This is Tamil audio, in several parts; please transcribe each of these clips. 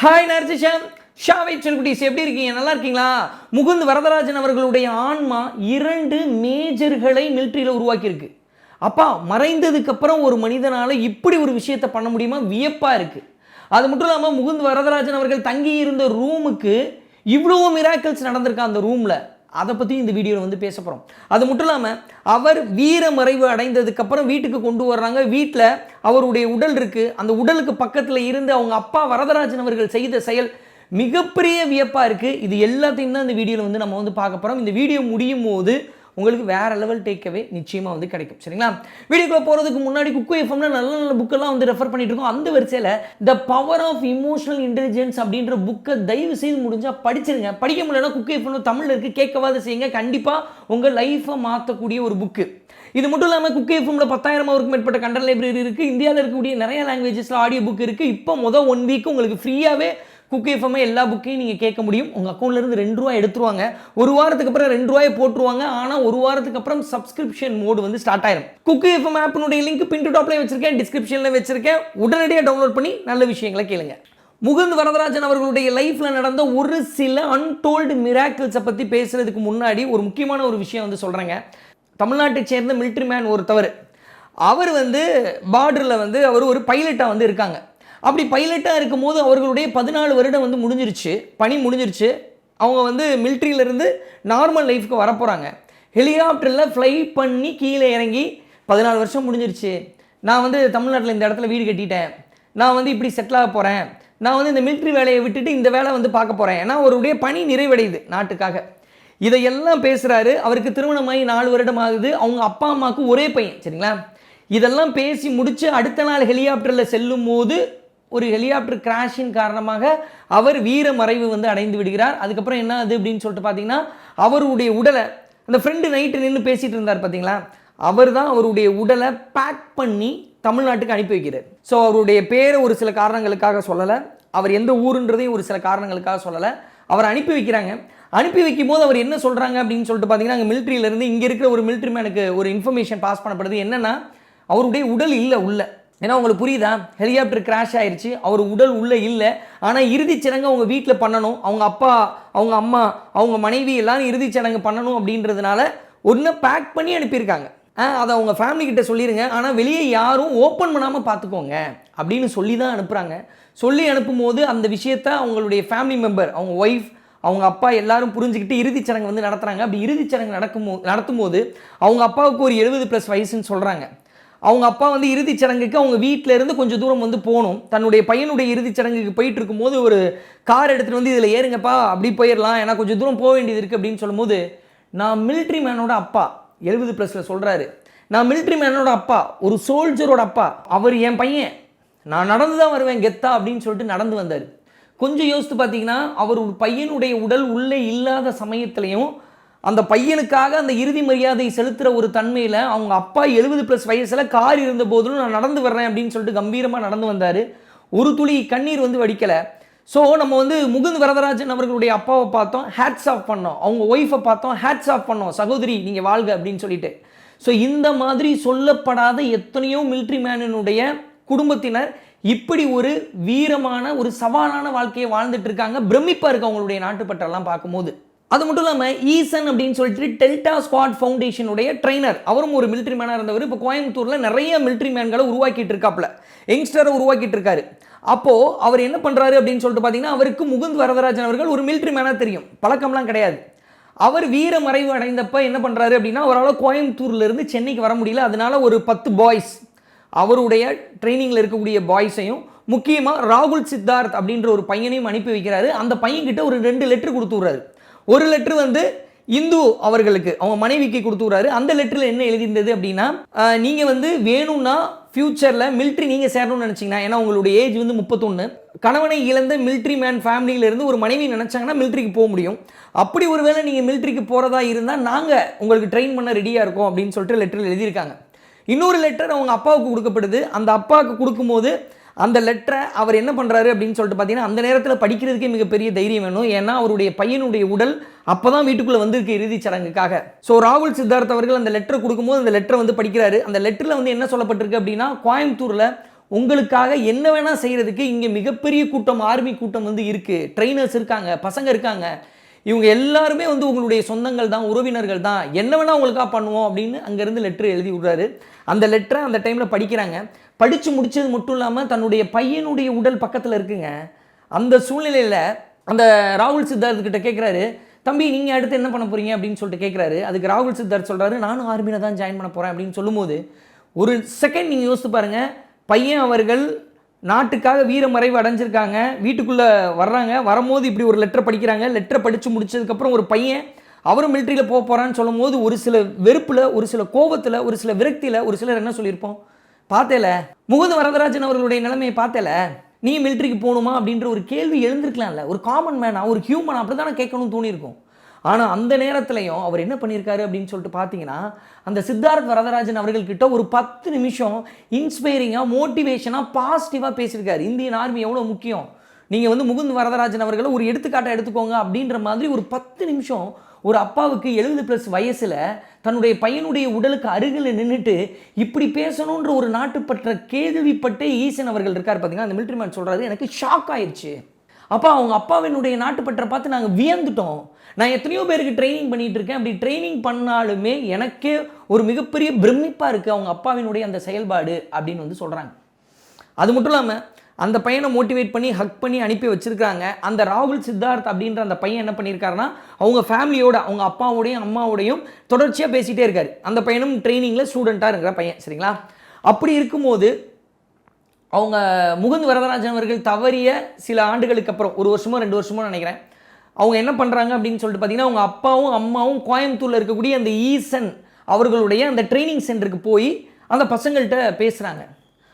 ஹாய் நர்ஜிஷன் ஷாவை செல்குட்டிஸ் எப்படி இருக்கீங்க? நல்லா இருக்கீங்களா? முகுந்த் வரதராஜன் அவர்களுடைய ஆன்மா இரண்டு மேஜர்களை மிலிட்ரியில் உருவாக்கியிருக்கு. அப்பா மறைந்ததுக்கு அப்புறம் ஒரு மனிதனால் இப்படி ஒரு விஷயத்தை பண்ண முடியுமா? வியப்பாக இருக்குது அது மட்டும் இல்லாமல் முகுந்த் வரதராஜன் அவர்கள் தங்கி இருந்த ரூமுக்கு இவ்வளோ மிராக்கிள்ஸ் நடந்திருக்கா அந்த ரூமில் அதை பற்றி இந்த வீடியோவில் வந்து பேச போகிறோம் அது மட்டும் இல்லாமல் அவர் வீர மறைவு அடைந்ததுக்கப்புறம் வீட்டுக்கு கொண்டு வர்றாங்க. வீட்டில் அவருடைய உடல் இருக்குது அந்த உடலுக்கு பக்கத்தில் இருந்து அவங்க அப்பா வரதராஜன் அவர்கள் செய்த செயல் மிகப்பெரிய வியப்பாக இருக்குது இது எல்லாத்தையும் தான் இந்த வீடியோவில் வந்து நம்ம வந்து பார்க்க போகிறோம் இந்த வீடியோ முடியும் போது உங்களுக்கு வேற லெவல் டேக்கவே நிச்சயமாக வந்து கிடைக்கும். சரிங்களா? வீடியோக்குள்ளே போகிறதுக்கு முன்னாடி குக்கு எஃப்எம்ல நல்ல நல்ல புக்கெல்லாம் வந்து ரெஃபர் பண்ணிட்டு இருக்கோம். அந்த வரிசையில் the power of emotional intelligence அப்படின்ற புக்கை தயவு செய்து முடிஞ்சால் படிச்சிருங்க. படிக்க முடியலன்னா குக்கு எஃப்எம்ல தமிழில் இருக்குது கேட்கவாத செய்யுங்க. கண்டிப்பாக உங்கள் லைஃப்பை மாற்றக்கூடிய ஒரு புக்கு இது மட்டும் இல்லாமல் குக்கு எஃப்எம்ல பத்தாயிரம் அவருக்கு மேற்பட்ட கண்டென்ட் லைப்ரரி இருக்குது இந்தியாவில் இருக்கக்கூடிய நிறைய லாங்குவேஜஸில் ஆடியோ புக் இருக்குது இப்போ மொதல் ஒன் வீக் உங்களுக்கு ஃப்ரீயாகவே குக்கு எஃப்எம்ஐ எல்லா புக்கையும் நீங்கள் கேட்க முடியும். உங்கள் அக்கௌண்ட்லேருந்து ரெண்டு ரூபா எடுத்துருவாங்க. ஒரு வாரத்துக்கு அப்புறம் ரெண்டு ரூபாயை போட்டுருவாங்க. ஆனால் ஒரு வாரத்துக்கு அப்புறம் சப்ஸ்கிரிப்ஷன் மோடு வந்து ஸ்டார்ட் ஆயிரும். குக்கு எஃப்எம் ஆப்பினுடைய லிங்க் பின் டு டாப்லேயே வச்சிருக்கேன். டிஸ்கிரிப்ஷனில் வச்சிருக்கேன். உடனடியாக டவுன்லோட் பண்ணி நல்ல விஷயங்களை கேளுங்க. முகுந்த் வரதராஜன் அவர்களுடைய லைஃப்பில் நடந்த ஒரு சில அன்டோல்டு மிராக்கிள்ஸை பற்றி பேசுறதுக்கு முன்னாடி ஒரு முக்கியமான ஒரு விஷயம் வந்து சொல்கிறேங்க தமிழ்நாட்டை சேர்ந்த மிலிட்ரி மேன் ஒருத்தவர். அவர் வந்து பார்டரில் வந்து அவர் ஒரு பைலட்டாக வந்து இருக்காங்க. அப்படி பைலட்டாக இருக்கும்போது அவர்களுடைய பதினாலு வருடம் வந்து முடிஞ்சிருச்சு பணி முடிஞ்சிருச்சு. அவங்க வந்து மிலிட்ரியிலேருந்து நார்மல் லைஃப்க்கு வரப்போகிறாங்க ஹெலிகாப்டரில் ஃப்ளை பண்ணி கீழே இறங்கி பதினாலு வருஷம் முடிஞ்சிருச்சு. நான் வந்து தமிழ்நாட்டில் இந்த இடத்துல வீடு கட்டிட்டேன். நான் வந்து இப்படி செட்டில் ஆக போகிறேன் நான் வந்து இந்த மிலிட்ரி வேலையை விட்டுட்டு இந்த வேலை வந்து பார்க்க போகிறேன் ஏன்னா அவருடைய பணி நிறைவடையுது நாட்டுக்காக. இதையெல்லாம் பேசுகிறாரு அவருக்கு திருமணமாகி நாலு வருடம் ஆகுது. அவங்க அப்பா அம்மாவுக்கு ஒரே பையன் சரிங்களா? இதெல்லாம் பேசி முடித்து அடுத்த நாள் ஹெலிகாப்டரில் செல்லும் போது ஒரு ஹெலிகாப்டர் கிராஷின் காரணமாக அவர் வீர மறைவு வந்து அடைந்து விடுகிறார். அதுக்கப்புறம் என்ன ஆகுது அப்படின்னு சொல்லிட்டு பார்த்தீங்கன்னா அவருடைய உடலை அந்த ஃப்ரெண்டு நைட்டு நின்று பேசிகிட்டு இருந்தார் பார்த்தீங்களா? அவர் தான் அவருடைய உடலை பேக் பண்ணி தமிழ்நாட்டுக்கு அனுப்பி வைக்கிறார். ஸோ அவருடைய பேரை ஒரு சில காரணங்களுக்காக சொல்லலை. அவர் எந்த ஊருன்றதையும் ஒரு சில காரணங்களுக்காக சொல்லலை. அவர் அனுப்பி வைக்கிறாங்க. அனுப்பி வைக்கும் போது அவர் என்ன சொல்கிறாங்க அப்படின்னு சொல்லிட்டு பார்த்தீங்கன்னா அங்கே மிலிட்ரியிலேருந்து இங்கே இருக்கிற ஒரு மிலிட்ரி மேனுக்கு ஒரு இன்ஃபர்மேஷன் பாஸ் பண்ணப்படுது. என்னென்னா அவருடைய உடல் இல்லை உள்ள. ஏன்னா உங்களுக்கு புரியுதா? ஹெலிகாப்டர் கிராஷ் ஆயிடுச்சு அவர் உடல் உள்ளே இல்லை. ஆனால் இறுதிச் சடங்கு அவங்க வீட்டில் பண்ணணும். அவங்க அப்பா அவங்க அம்மா அவங்க மனைவி எல்லாரும் இறுதிச் சடங்கு பண்ணணும் அப்படின்றதுனால ஒன்று பேக் பண்ணி அனுப்பியிருக்காங்க. ஆ அதை அவங்க ஃபேமிலி கிட்ட சொல்லிடுங்க ஆனால் வெளியே யாரும் ஓப்பன் பண்ணாமல் பார்த்துக்கோங்க அப்படின்னு சொல்லி தான் அனுப்புகிறாங்க சொல்லி அனுப்பும்போது அந்த விஷயத்த அவங்களுடைய ஃபேமிலி மெம்பர் அவங்க ஒய்ஃப் அவங்க அப்பா எல்லாரும் புரிஞ்சுக்கிட்டு இறுதிச் சடங்கு வந்து நடத்துகிறாங்க அப்படி இறுதிச் சடங்கு நடக்கும் நடத்தும் போது அவங்க அப்பாவுக்கு ஒரு எழுபது ப்ளஸ் வயசுன்னு சொல்கிறாங்க அவங்க அப்பா வந்து இறுதிச் சடங்குக்கு அவங்க வீட்டில் இருந்து கொஞ்சம் தூரம் வந்து போகணும். தன்னுடைய பையனுடைய இறுதிச் சடங்குக்கு போயிட்டு இருக்கும்போது ஒரு கார் எடுத்துகிட்டு வந்து இதில் ஏறுங்கப்பா அப்படி போயிடலாம் ஏன்னா கொஞ்சம் தூரம் போக வேண்டியது இருக்குது அப்படின்னு சொல்லும்போது நான் மிலிட்ரி மேனோட அப்பா எழுபது ப்ளஸில் சொல்கிறாரு நான் மிலிட்ரி மேனோட அப்பா ஒரு சோல்ஜரோட அப்பா அவர் என் பையன். நான் நடந்து தான் வருவேன் கெத்தா அப்படின்னு சொல்லிட்டு நடந்து வந்தார். கொஞ்சம் யோசித்து பார்த்தீங்கன்னா அவர் ஒரு பையனுடைய உடல் உள்ளே இல்லாத சமயத்துலையும் அந்த பையனுக்காக அந்த இறுதி மரியாதை செலுத்துகிற ஒரு தன்மையில் அவங்க அப்பா எழுபது ப்ளஸ் வயசில் கார் இருந்த போதிலும் நான் நடந்து வர்றேன் அப்படின்னு சொல்லிட்டு கம்பீரமாக நடந்து வந்தார். ஒரு துளி கண்ணீர் வந்து வடிக்கலை. ஸோ நம்ம வந்து முகுந்த் வரதராஜன் அவர்களுடைய அப்பாவை பார்த்தோம். ஹேட்ஸ் ஆஃப் பண்ணோம். அவங்க ஒய்ஃபை பார்த்தோம். ஹேட்ஸ் ஆஃப் பண்ணோம். சகோதரி நீங்கள் வாழ்க அப்படின்னு சொல்லிட்டு. ஸோ இந்த மாதிரி சொல்லப்படாத எத்தனையோ மிலிட்ரி மேனனுடைய குடும்பத்தினர் இப்படி ஒரு வீரமான ஒரு சவாலான வாழ்க்கையை வாழ்ந்துட்டு இருக்காங்க. பிரமிப்பாக இருக்கு அவங்களுடைய நாட்டுப்பற்றெல்லாம் பார்க்கும்போது. அது மட்டும் இல்லாமல் ஈசன் அப்படின்னு சொல்லிட்டு டெல்டா ஸ்குவாட் ஃபவுண்டேஷனுடைய ட்ரைனர். அவரும் ஒரு மிலிட்ரி மேனாக இருந்தவர். இப்போ கோயம்புத்தூரில் நிறைய மிலிட்ரி மேன்களை உருவாக்கிட்டு இருக்காப்புல. யங்ஸ்டரை உருவாக்கிட்டு இருக்காரு. அப்போது அவர் என்ன பண்ணுறாரு அப்படின்னு சொல்லிட்டு பார்த்தீங்கன்னா அவருக்கு முகுந்த் வரதராஜன் அவர்கள் ஒரு மிலிட்ரி மேனாக தெரியும். பழக்கம்லாம் கிடையாது. அவர் வீர மறைவு அடைந்தப்ப என்ன பண்ணுறாரு அப்படின்னா அவரால் கோயம்புத்தூர்லேருந்து சென்னைக்கு வர முடியல. அதனால ஒரு பத்து பாய்ஸ் அவருடைய ட்ரைனிங்கில் இருக்கக்கூடிய பாய்ஸையும் முக்கியமாக ராகுல் சித்தார்த் அப்படின்ற ஒரு பையனையும் அனுப்பி வைக்கிறாரு. அந்த பையன்கிட்ட ஒரு ரெண்டு லெட்ரு கொடுத்துட்றாரு ஒரு லெட்ரு வந்து இந்து அவர்களுக்கு அவங்க மனைவிக்கு கொடுத்துறாரு அந்த லெட்டரில் என்ன எழுதியிருந்தது அப்படின்னா நீங்கள் வந்து வேணும்னா ஃப்யூச்சரில் மிலிட்ரி நீங்கள் சேரணும்னு நினச்சிங்கன்னா ஏன்னா உங்களுடைய ஏஜ் வந்து முப்பத்தொன்று கணவனை இழந்த மிலிட்ரி மேன் ஃபேமிலியிலேருந்து ஒரு மனைவி நினச்சாங்கன்னா மிலிட்ரிக்கு போக முடியும். அப்படி ஒரு வேளை நீங்கள் மிலிட்ரிக்கு போகிறதா இருந்தால் நாங்கள் உங்களுக்கு ட்ரெயின் பண்ண ரெடியாக இருக்கோம் அப்படின்னு சொல்லிட்டு லெட்டரில் எழுதியிருக்காங்க. இன்னொரு லெட்டர் அவங்க அப்பாவுக்கு கொடுக்கப்படுது. அந்த அப்பாவுக்கு கொடுக்கும்போது அந்த லெட்டரை அவர் என்ன பண்ணுறாரு அப்படின்னு சொல்லிட்டு பார்த்தீங்கன்னா அந்த நேரத்தில் படிக்கிறதுக்கே மிகப்பெரிய தைரியம் வேணும். ஏன்னா அவருடைய பையனுடைய உடல் அப்போ தான் வீட்டுக்குள்ளே வந்திருக்கு இறுதிச் சடங்குக்காக. ஸோ ராகுல் சித்தார்த் அவர்கள் அந்த லெட்டரை கொடுக்கும்போது அந்த லெட்டரை வந்து படிக்கிறாரு. அந்த லெட்டரில் வந்து என்ன சொல்லப்பட்டிருக்கு அப்படின்னா கோயம்புத்தூரில் உங்களுக்காக என்ன வேணால் செய்கிறதுக்கு இங்கே மிகப்பெரிய கூட்டம் ஆர்மி கூட்டம் வந்து இருக்குது ட்ரைனர்ஸ் இருக்காங்க பசங்க இருக்காங்க. இவங்க எல்லாருமே வந்து உங்களுடைய சொந்தங்கள் தான் உறவினர்கள் தான். என்ன வேணால் உங்களுக்காக பண்ணுவோம் அப்படின்னு அங்கேருந்து லெட்ரு எழுதி விடுறாரு. அந்த லெட்டரை அந்த டைமில் படிக்கிறாங்க. படித்து முடிச்சது மட்டும் இல்லாமல் தன்னுடைய பையனுடைய உடல் பக்கத்தில் இருக்குங்க. அந்த சூழ்நிலையில் அந்த ராகுல் சித்தார்த் கிட்ட கேட்குறாரு தம்பி நீங்கள் அடுத்து என்ன பண்ண போகிறீங்க அப்படின்னு சொல்லிட்டு கேட்குறாரு அதுக்கு ராகுல் சித்தார்த் சொல்கிறாரு நானும் ஆர்மியில் தான் ஜாயின் பண்ண போகிறேன் அப்படின்னு சொல்லும்போது ஒரு செகண்ட் நீங்கள் யோசித்து பாருங்கள் பையன் அவர்கள் நாட்டுக்காக வீரமறைவு அடைஞ்சிருக்காங்க. வீட்டுக்குள்ளே வர்றாங்க. வரும்போது இப்படி ஒரு லெட்டர் படிக்கிறாங்க. லெட்டரை படித்து முடிச்சதுக்கப்புறம் ஒரு பையன் அவரும் மிலிட்ரியில் போக போகிறான்னு சொல்லும்போது ஒரு சில வெறுப்பில் ஒரு சில கோபத்தில் ஒரு சில விரக்தியில் ஒரு சிலர் என்ன சொல்லியிருப்போம்? பார்த்தேல? முகுந்த வரதராஜன் அவர்களுடைய நிலைமையை பார்த்தேல? நீ மிலிட்ரிக்கு போகணுமா? அப்படின்ற ஒரு கேள்வி எழுந்திருக்கலாம்ல. ஒரு காமன் மேனா ஒரு ஹியூமன் அப்படி தானே கேட்கணும்னு தோணியிருக்கும். ஆனால் அந்த நேரத்துலையும் அவர் என்ன பண்ணியிருக்காரு அப்படின்னு சொல்லிட்டு பார்த்தீங்கன்னா அந்த சித்தார்த் வரதராஜன் அவர்கள்கிட்ட ஒரு பத்து நிமிஷம் இன்ஸ்பைரிங்காக மோட்டிவேஷனாக பாசிட்டிவாக பேசியிருக்காரு. இந்தியன் ஆர்மி எவ்வளோ முக்கியம்? நீங்கள் வந்து முகுந்த் வரதராஜன் அவர்களை ஒரு எடுத்துக்காட்டை எடுத்துக்கோங்க அப்படின்ற மாதிரி ஒரு பத்து நிமிஷம் ஒரு அப்பாவுக்கு எழுபது ப்ளஸ் வயசில் தன்னுடைய பையனுடைய உடலுக்கு அருகில் நின்றுட்டு இப்படி பேசணுன்ற ஒரு நாட்டுப்பற்ற கேதுவிப்பட்டே ஈசன் அவர்கள் இருக்கார் பார்த்தீங்கன்னா அந்த மிலிட்ரி மேன் சொல்கிறாரு எனக்கு ஷாக் ஆயிடுச்சு அப்பா அவங்க அப்பாவினுடைய நாட்டுப்பற்றை பார்த்து நாங்கள் வியந்துட்டோம். நான் எத்தனையோ பேருக்கு ட்ரைனிங் பண்ணிகிட்டு இருக்கேன். அப்படி ட்ரைனிங் பண்ணாலுமே எனக்கே ஒரு மிகப்பெரிய பிரமிப்பாக இருக்குது அவங்க அப்பாவினுடைய அந்த செயல்பாடு அப்படின்னு வந்து சொல்கிறாங்க அது மட்டும் இல்லாமல் அந்த பையனை மோட்டிவேட் பண்ணி ஹக் பண்ணி அனுப்பி வச்சிருக்காங்க அந்த ராகுல் சித்தார்த் அப்படின்ற அந்த பையன் என்ன பண்ணியிருக்காருன்னா அவங்க ஃபேமிலியோட அவங்க அப்பாவோடையும் அம்மாவோடையும் தொடர்ச்சியாக பேசிகிட்டே இருக்காரு. அந்த பையனும் ட்ரைனிங்கில் ஸ்டூடெண்ட்டாக இருக்கிற பையன் சரிங்களா? அப்படி இருக்கும்போது அவங்க முகுந்த் வரதராஜன் அவர்கள் தவறிய சில ஆண்டுகளுக்கு அப்புறம் ஒரு வருஷமோ ரெண்டு வருஷமோ நினைக்கிறேன். அவங்க என்ன பண்ணுறாங்க அப்படின்னு சொல்லிட்டு பார்த்தீங்கன்னா அவங்க அப்பாவும் அம்மாவும் கோயம்புத்தூரில் இருக்கக்கூடிய அந்த ஈசன் அவர்களுடைய அந்த ட்ரைனிங் சென்டருக்கு போய் அந்த பசங்கள்கிட்ட பேசுகிறாங்க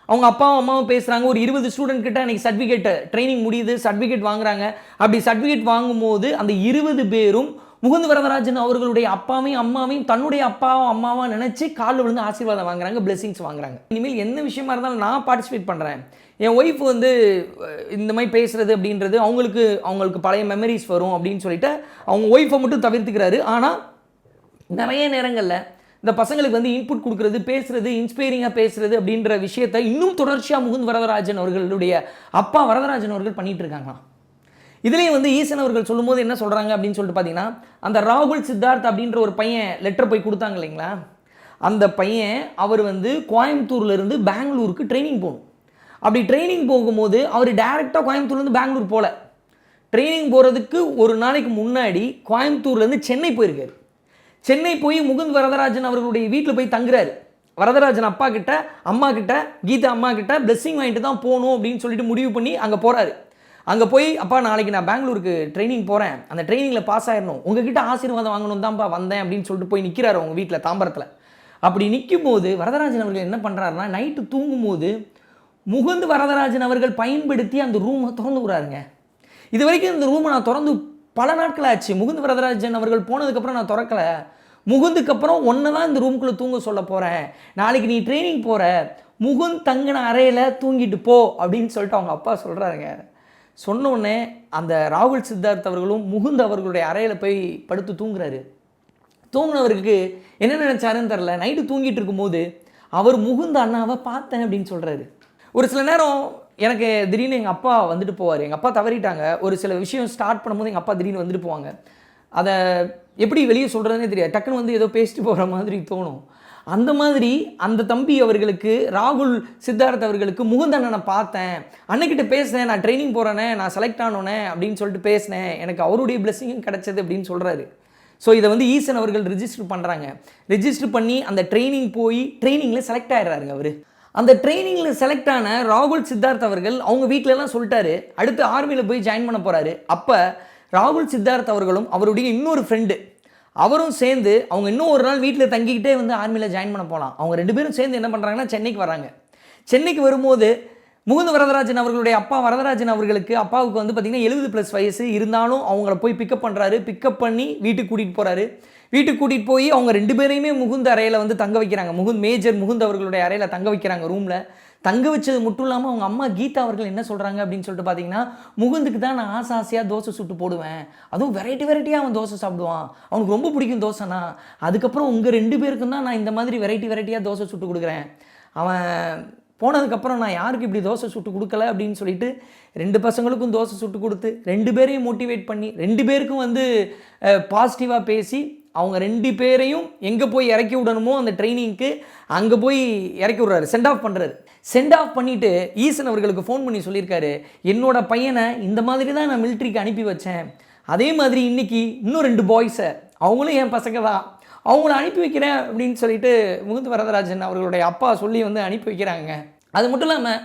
அவங்க அப்பாவும் அம்மாவும் பேசுகிறாங்க ஒரு இருபது ஸ்டூடெண்ட் கிட்ட அன்றைக்கி சர்டிஃபிகேட்டை ட்ரைனிங் முடியுது சர்டிஃபிகேட் வாங்குறாங்க. அப்படி சர்டிஃபிகேட் வாங்கும்போது அந்த இருபது பேரும் முகுந்த வரதராஜன் அவர்களுடைய அப்பாவையும் அம்மாவையும் தன்னுடைய அப்பாவும் அம்மாவும் நினச்சி காலில் விழுந்து ஆசீர்வாதம் வாங்குறாங்க பிளெஸிங்ஸ் வாங்குறாங்க. இனிமேல் என்ன விஷயமா இருந்தாலும் நான் பார்ட்டிசிபேட் பண்ணுறேன் என் ஒய்ஃப் வந்து இந்த மாதிரி பேசுறது அப்படின்றது அவங்களுக்கு அவங்களுக்கு பழைய மெமரிஸ் வரும் அப்படின்னு சொல்லிட்டு அவங்க ஒய்ஃபை மட்டும் தவிர்த்துக்கிறாரு. ஆனால் நிறைய நேரங்களில் இந்த பசங்களுக்கு வந்து இன்புட் கொடுக்குறது பேசுறது இன்ஸ்பைரிங்காக பேசுறது அப்படின்ற விஷயத்த இன்னும் தொடர்ச்சியாக முகுந்த் வரதராஜன் அவர்களுடைய அப்பா வரதராஜன் அவர்கள் பண்ணிட்டு இருக்காங்களாம். இதுலேயும் வந்து ஈசன் அவர்கள் சொல்லும்போது என்ன சொல்கிறாங்க அப்படின்னு சொல்லிட்டு பார்த்தீங்கன்னா அந்த ராகுல் சித்தார்த் அப்படின்ற ஒரு பையன் லெட்டர் போய் கொடுத்தாங்க இல்லைங்களா? அந்த பையன் அவர் வந்து கோயம்புத்தூர்லேருந்து பெங்களூருக்கு ட்ரைனிங் போகணும். அப்படி ட்ரைனிங் போகும்போது அவர் டேரெக்டாக கோயம்புத்தூர்லேருந்து பெங்களூர் போகல ட்ரைனிங் போகிறதுக்கு ஒரு நாளைக்கு முன்னாடி கோயம்புத்தூர்லேருந்து சென்னை போயிருக்காரு. சென்னை போய் முகுந்த் வரதராஜன் அவர்களுடைய வீட்டில் போய் தங்குறாரு. வரதராஜன் அப்பா கிட்ட அம்மா கிட்ட கீதா அம்மா கிட்ட பிளெஸ்ஸிங் வாங்கிட்டு தான் போகணும் அப்படின்னு சொல்லிட்டு முடிவு பண்ணி அங்கே போகிறாரு அங்கே போய் அப்பா நாளைக்கு நான் பெங்களூருக்கு ட்ரைனிங் போகிறேன் அந்த ட்ரைனிங்கில் பாஸ் ஆயிடணும் உங்ககிட்ட ஆசீர்வாதம் வாங்கணும் தான்ப்பா வந்தேன் அப்படின்னு சொல்லிட்டு போய் நிற்கிறாரு அவங்க வீட்டில் தாம்பரத்தில். அப்படி நிற்கும் போது வரதராஜன் அவர்கள் என்ன பண்ணுறாருன்னா நைட்டு தூங்கும்போது முகுந்த் வரதராஜன் அவர்கள் பயன்படுத்தி அந்த ரூமை திறந்து விடுறாருங்க. இது வரைக்கும் இந்த ரூமை நான் திறந்து பல நாட்கள் ஆச்சு. முகுந்த் வரதராஜன் அவர்கள் போனதுக்கப்புறம் நான் திறக்கலை. முகுந்துக்கப்புறம் ஒன்று தான் இந்த ரூம்குள்ளே தூங்க சொல்ல போகிறேன் நாளைக்கு நீ ட்ரைனிங் போகிற முகுந்த் தங்கின அறையில் தூங்கிட்டு போ அப்படின்னு சொல்லிட்டு அவங்க அப்பா சொல்கிறாருங்க சொன்னோடனே அந்த ராகுல் சித்தார்த் அவர்களும் முகுந்த் அவர்களுடைய அறையில் போய் படுத்து தூங்குறாரு. தூங்கினவருக்கு என்ன நினச்சாருன்னு தெரில நைட்டு தூங்கிட்டு இருக்கும்போது அவர் முகுந்த அண்ணாவை பார்த்தேன் அப்படின்னு சொல்கிறாரு ஒரு சில நேரம் எனக்கு திடீர்னு எங்கள் அப்பா வந்துட்டு போவார். எங்கள் அப்பா தவறிட்டாங்க. ஒரு சில விஷயம் ஸ்டார்ட் பண்ணும்போது எங்கள் அப்பா திடீர்னு வந்துட்டு போவாங்க. அதை எப்படி வெளியே சொல்கிறதுனே தெரியாது. டக்குன்னு வந்து ஏதோ பேசிட்டு போகிற மாதிரி தோணும். அந்த மாதிரி அந்த தம்பி அவர்களுக்கு ராகுல் சித்தார்த் அவர்களுக்கு முகுந்த அண்ணனை பார்த்தேன். அண்ணக்கிட்ட பேசினேன். நான் ட்ரைனிங் போகிறேனே நான் செலக்ட் ஆனோனே அப்படின்னு சொல்லிட்டு பேசினேன். எனக்கு அவருடைய பிளெஸ்ஸிங்கும் கிடச்சது அப்படின்னு சொல்கிறாரு ஸோ இதை வந்து ஈசன் அவர்கள் ரிஜிஸ்டர் பண்ணுறாங்க ரிஜிஸ்டர் பண்ணி அந்த ட்ரைனிங் போய் ட்ரைனிங்கில் செலக்ட் ஆகிடுறாருங்க அவர். அந்த ட்ரைனிங்கில் செலக்ட் ஆன ராகுல் சித்தார்த் அவர்கள் அவங்க வீட்டிலலாம் சொல்லிட்டாரு அடுத்து ஆர்மியில் போய் ஜாயின் பண்ண போகிறாரு அப்போ ராகுல் சித்தார்த் அவர்களும் அவருடைய இன்னொரு ஃப்ரெண்டு அவரும் சேர்ந்து அவங்க இன்னும் ஒரு நாள் வீட்டில் தங்கிக்கிட்டே வந்து ஆர்மியில் ஜாயின் பண்ண போகலாம் அவங்க ரெண்டு பேரும் சேர்ந்து என்ன பண்ணுறாங்கன்னா சென்னைக்கு வராங்க. சென்னைக்கு வரும்போது முகுந்த வரதராஜன் அவர்களுடைய அப்பா வரதராஜன் அவர்களுக்கு அப்பாவுக்கு வந்து பார்த்திங்கன்னா எழுபது ப்ளஸ் வயசு இருந்தாலும் அவங்கள போய் பிக்கப் பண்ணுறாரு பிக்கப் பண்ணி வீட்டுக்கு கூட்டிகிட்டு போகிறாரு வீட்டுக்கு கூட்டிகிட்டு போய் அவங்க ரெண்டு பேரையுமே முகுந்த அறையில் வந்து தங்க வைக்கிறாங்க. முகுந்த் மேஜர் முகுந்த் அவர்களுடைய அறையில் தங்க வைக்கிறாங்க ரூமில் தங்க வச்சது மட்டும் இல்லாமல் அவங்க அம்மா கீதா அவர்கள் என்ன சொல்கிறாங்க அப்படின்னு சொல்லிட்டு பார்த்தீங்கன்னா முகுந்துக்கு தான் நான் ஆசை ஆசையாக தோசை சுட்டு போடுவேன். அதுவும் வெரைட்டி வெரைட்டியாக அவன் தோசை சாப்பிடுவான். அவனுக்கு ரொம்ப பிடிக்கும் தோசைனா அதுக்கப்புறம் உங்கள் ரெண்டு பேருக்கும் தான் நான் இந்த மாதிரி வெரைட்டி வெரைட்டியாக தோசை சுட்டு கொடுக்குறேன். அவன் போனதுக்கப்புறம் நான் யாருக்கு இப்படி தோசை சுட்டு கொடுக்கல அப்படின்னு சொல்லிட்டு ரெண்டு பசங்களுக்கும் தோசை சுட்டு கொடுத்து ரெண்டு பேரையும் மோட்டிவேட் பண்ணி ரெண்டு பேருக்கும் வந்து பாசிட்டிவாக பேசி அவங்க ரெண்டு பேரையும் எங்கே போய் இறக்கி விடணுமோ அந்த ட்ரைனிங்க்கு அங்கே போய் இறக்கி விட்றாரு. சென்ட் ஆஃப் பண்ணுறாரு சென்ட் ஆஃப் பண்ணிவிட்டு ஈசன் அவர்களுக்கு ஃபோன் பண்ணி சொல்லியிருக்காரு என்னோட பையனை இந்த மாதிரி தான் நான் மிலிட்ரிக்கு அனுப்பி வச்சேன். அதே மாதிரி இன்னைக்கு இன்னும் ரெண்டு பாய்ஸை அவங்களும் என் பசங்க தான். அவங்கள அனுப்பி வைக்கிறேன் அப்படின்னு சொல்லிட்டு முகுந்த் வரதராஜன் அவர்களுடைய அப்பா சொல்லி வந்து அனுப்பி வைக்கிறாங்க அது மட்டும் இல்லாமல்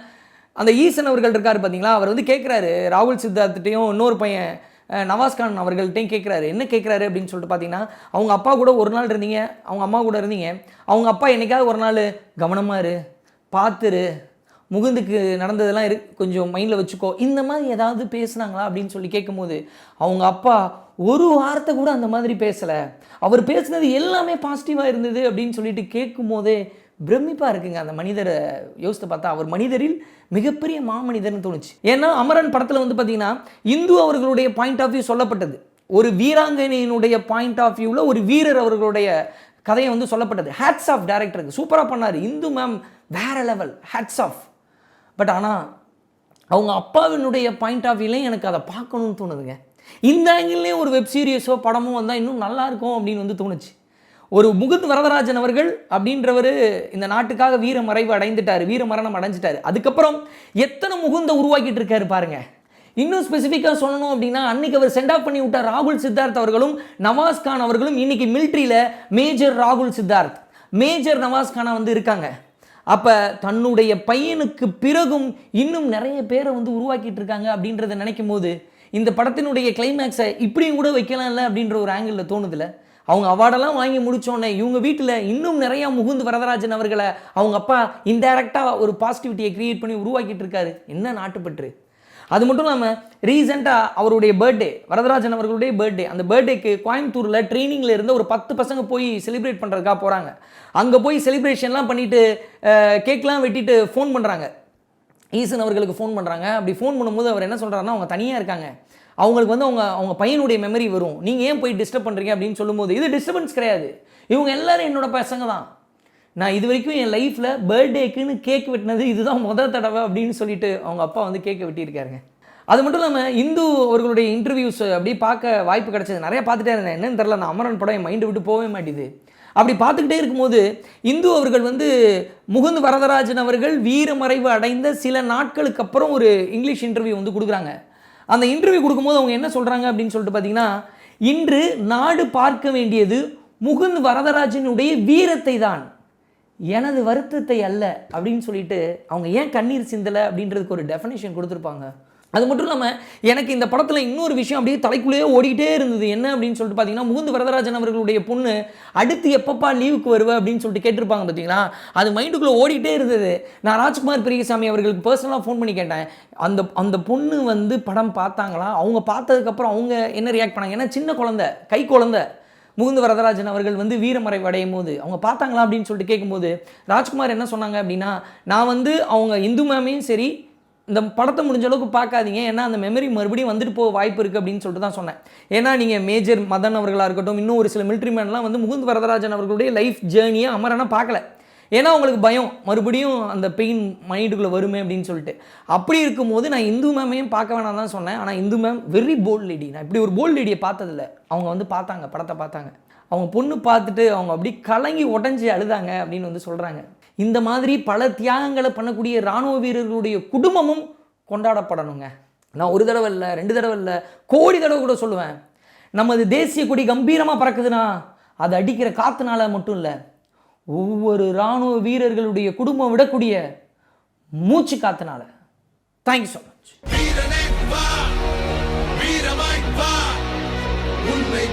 அந்த ஈசன் அவர்கள் இருக்கார் பார்த்தீங்களா அவர் வந்து கேட்குறாரு ராகுல் சித்தார்த்திட்டையும் இன்னொரு பையன் நவாஸ்கான் அவர்கள்ட்டையும் கேட்குறாரு என்ன கேட்குறாரு அப்படின்னு சொல்லிட்டு பார்த்தீங்கன்னா அவங்க அப்பா கூட ஒரு நாள் இருந்தீங்க. அவங்க அம்மா கூட இருந்தீங்க. அவங்க அப்பா என்னைக்காவது ஒரு நாள் கவனமாக இரு பார்த்துரு முகுந்துக்கு நடந்ததெல்லாம் இரு கொஞ்சம் மைண்டில் வச்சுக்கோ. இந்த மாதிரி ஏதாவது பேசுனாங்களா அப்படின்னு சொல்லி கேட்கும்போது அவங்க அப்பா ஒரு வார்த்தை கூட அந்த மாதிரி பேசலை. அவர் பேசுனது எல்லாமே பாசிட்டிவாக இருந்தது அப்படின்னு சொல்லிட்டு கேட்கும்போதே பிரமிப்பாக இருக்குங்க. அந்த மனிதரை யோசித்து பார்த்தா அவர் மனிதரில் மிகப்பெரிய மாமனிதர்னு தோணுச்சு. ஏன்னா அமரன் படத்தில் வந்து பார்த்தீங்கன்னா இந்து அவர்களுடைய பாயிண்ட் ஆஃப் வியூ சொல்லப்பட்டது. ஒரு வீராங்கனையினுடைய பாயிண்ட் ஆஃப் வியூவில் ஒரு வீரர் அவர்களுடைய கதையை வந்து சொல்லப்பட்டது. ஹேட்ஸ் ஆஃப் டேரக்டருக்கு சூப்பராக பண்ணார். இந்து மேம் வேற லெவல் ஹேட்ஸ் ஆஃப் பட் ஆனால் அவங்க அப்பாவினுடைய பாயிண்ட் ஆஃப் வியூலையும் எனக்கு அதை பார்க்கணும்னு தோணுதுங்க. இந்த ஆங்கிள்லேயும் ஒரு வெப் சீரியஸோ படமோ வந்தால் இன்னும் நல்லாயிருக்கும் அப்படின்னு வந்து தோணுச்சு. ஒரு முகுந்த் வரதராஜன் அவர்கள் அப்படின்றவர் இந்த நாட்டுக்காக வீர மறைவு அடைந்துட்டார் வீர மரணம் அடைஞ்சிட்டாரு. அதுக்கப்புறம் எத்தனை முகுந்த உருவாக்கிட்டு இருக்காரு பாருங்க. இன்னும் ஸ்பெசிஃபிக்காக சொல்லணும் அப்படின்னா அன்னைக்கு அவர் சென்ட் ஆஃப் பண்ணி விட்டார் ராகுல் சித்தார்த் அவர்களும் நவாஸ் கான் அவர்களும் இன்னைக்கு மிலிட்ரியில் மேஜர் ராகுல் சித்தார்த். மேஜர் நவாஸ் கானா வந்து இருக்காங்க. அப்போ தன்னுடைய பையனுக்கு பிறகும் இன்னும் நிறைய பேரை வந்து உருவாக்கிட்டு இருக்காங்க அப்படின்றத நினைக்கும் போது இந்த படத்தினுடைய கிளைமேக்ஸை இப்படியும் கூட வைக்கலாம்ல அப்படின்ற ஒரு ஆங்கிளில் தோணுதுல? அவங்க அவார்டெல்லாம் வாங்கி முடித்தோடனே இவங்க வீட்டில் இன்னும் நிறையா முகுந்து வரதராஜன் அவர்களை அவங்க அப்பா இன்டைரக்டாக ஒரு பாசிட்டிவிட்டியை க்ரியேட் பண்ணி உருவாக்கிட்டு இருக்காரு. என்ன நாட்டுப்பற்று? அது மட்டும் இல்லாமல் ரீசெண்டாக அவருடைய பர்த்டே வரதராஜன் அவர்களுடைய பர்த்டே அந்த பர்த்டேக்கு கோயம்புத்தூரில் ட்ரைனிங்கில் இருந்து ஒரு பத்து பசங்க போய் செலிப்ரேட் பண்ணுறதுக்காக போகிறாங்க அங்கே போய் செலிப்ரேஷன்லாம் பண்ணிவிட்டு கேக்லாம் வெட்டிட்டு ஃபோன் பண்ணுறாங்க ஈசன் அவர்களுக்கு ஃபோன் பண்ணுறாங்க அப்படி ஃபோன் பண்ணும்போது அவர் என்ன சொல்கிறாருன்னா அவங்க தனியாக இருக்காங்க. அவங்களுக்கு வந்து அவங்க அவங்க பையனுடைய மெமரி வரும். நீங்கள் ஏன் போய் டிஸ்டர்ப் பண்ணுறீங்க அப்படின்னு சொல்லும்போது இது டிஸ்டர்பன்ஸ் கிடையாது. இவங்க எல்லாரும் என்னோட பசங்க தான். நான் இது வரைக்கும் என் லைஃப்பில் பர்த்டேக்குன்னு கேக் வெட்டினது இதுதான் முதல் தடவை அப்படின்னு சொல்லிட்டு அவங்க அப்பா வந்து கேக்கை வெட்டியிருக்காருங்க. அது மட்டும் இல்லாமல் இந்து அவர்களுடைய இன்டர்வியூஸ் அப்படியே பார்க்க வாய்ப்பு கிடைச்சது. நிறையா பார்த்துட்டே இருந்தேன். என்னன்னு தெரில நான் அமரன் படம் என் மைண்டு விட்டு போகவே மாட்டேது. அப்படி பார்த்துக்கிட்டே இருக்கும்போது இந்து அவர்கள் வந்து முகுந்த் வரதராஜன் அவர்கள் வீரமறைவு அடைந்த சில நாட்களுக்கு அப்புறம் ஒரு இங்கிலீஷ் இன்டர்வியூ வந்து கொடுக்குறாங்க. அந்த இன்டர்வியூ கொடுக்கும்போது அவங்க என்ன சொல்கிறாங்க அப்படின்னு சொல்லிட்டு பார்த்தீங்கன்னா இன்று நாடு பார்க்க வேண்டியது முகுந்த் வரதராஜனுடைய வீரத்தை தான் எனது வருத்தத்தை அல்ல அப்படின்னு சொல்லிட்டு அவங்க ஏன் கண்ணீர் சிந்தலை அப்படின்றதுக்கு ஒரு டெஃபனேஷன் கொடுத்துருப்பாங்க. அது மட்டும் இல்லாமல் எனக்கு இந்த படத்தில் இன்னொரு விஷயம் அப்படியே தலைக்குள்ளேயே ஓடிக்கிட்டே இருந்தது. என்ன அப்படின்னு சொல்லிட்டு பார்த்தீங்கன்னா முகுந்து வரதராஜன் அவர்களுடைய பொண்ணு அடுத்து எப்பப்பா லீவுக்கு வருவ அப்படின்னு சொல்லிட்டு கேட்டிருப்பாங்க பார்த்தீங்களா அது மைண்டுக்குள்ளே ஓடிட்டே இருந்தது. நான் ராஜ்குமார் பெரியசாமி அவர்களுக்கு பர்சனலாக ஃபோன் பண்ணி கேட்டேன். அந்த அந்த பொண்ணு வந்து படம் பார்த்தாங்களா? அவங்க பார்த்ததுக்கப்புறம் அவங்க என்ன ரியாக்ட் பண்ணாங்க? ஏன்னா சின்ன குழந்தை கை குழந்தை. முகுந்த வரதராஜன் அவர்கள் வந்து வீரமறைவு அடையும் போது அவங்க பார்த்தாங்களா அப்படின்னு சொல்லிட்டு கேட்கும்போது ராஜ்குமார் என்ன சொன்னாங்க அப்படின்னா நான் வந்து அவங்க இந்து மேமையும் சரி இந்த படத்தை முடிஞ்ச அளவுக்கு பார்க்காதீங்க. ஏன்னா அந்த மெமரி மறுபடியும் வந்துட்டு போக வாய்ப்பு இருக்குது அப்படின்னு சொல்லிட்டு தான் சொன்னேன். ஏன்னா நீங்கள் மேஜர் மதன் அவர்களாக இருக்கட்டும் இன்னும் ஒரு சில மிலிட்ரி மேன்லாம் வந்து முகுந்த் வரதராஜன் அவர்களுடைய லைஃப் ஜேர்னியை அமரனா பார்க்கல. ஏன்னா அவங்களுக்கு பயம். மறுபடியும் அந்த பெயின் மைண்டுக்குள்ளே வருமே அப்படின்னு சொல்லிட்டு. அப்படி இருக்கும்போது நான் இந்து மேமையும் பார்க்க வேணாம் தான் சொன்னேன். ஆனால் Indu ma'am very bold lady நான் இப்படி ஒரு போல்ட் லேடியை பார்த்ததில்ல. அவங்க வந்து பார்த்தாங்க படத்தை பார்த்தாங்க. அவங்க பொண்ணு பார்த்துட்டு அவங்க அப்படி கலங்கி உடஞ்சி அழுதாங்க அப்படின்னு வந்து சொல்கிறாங்க இந்த மாதிரி பல தியாகங்களை பண்ணக்கூடிய இராணுவ வீரர்களுடைய குடும்பமும் கொண்டாடப்படணுங்க. நான் ஒரு தடவை இல்லை ரெண்டு தடவை இல்லை கோடி தடவை கூட சொல்லுவேன். நமது தேசிய கொடி கம்பீரமாக பறக்குதுன்னா அது அடிக்கிற காத்துனால மட்டும் இல்லை ஒவ்வொரு இராணுவ வீரர்களுடைய குடும்பம் விடக்கூடிய மூச்சு காத்துனால. தேங்க்யூ ஸோ மச் வீரனே வா! வீரமாய் வா! உன்னை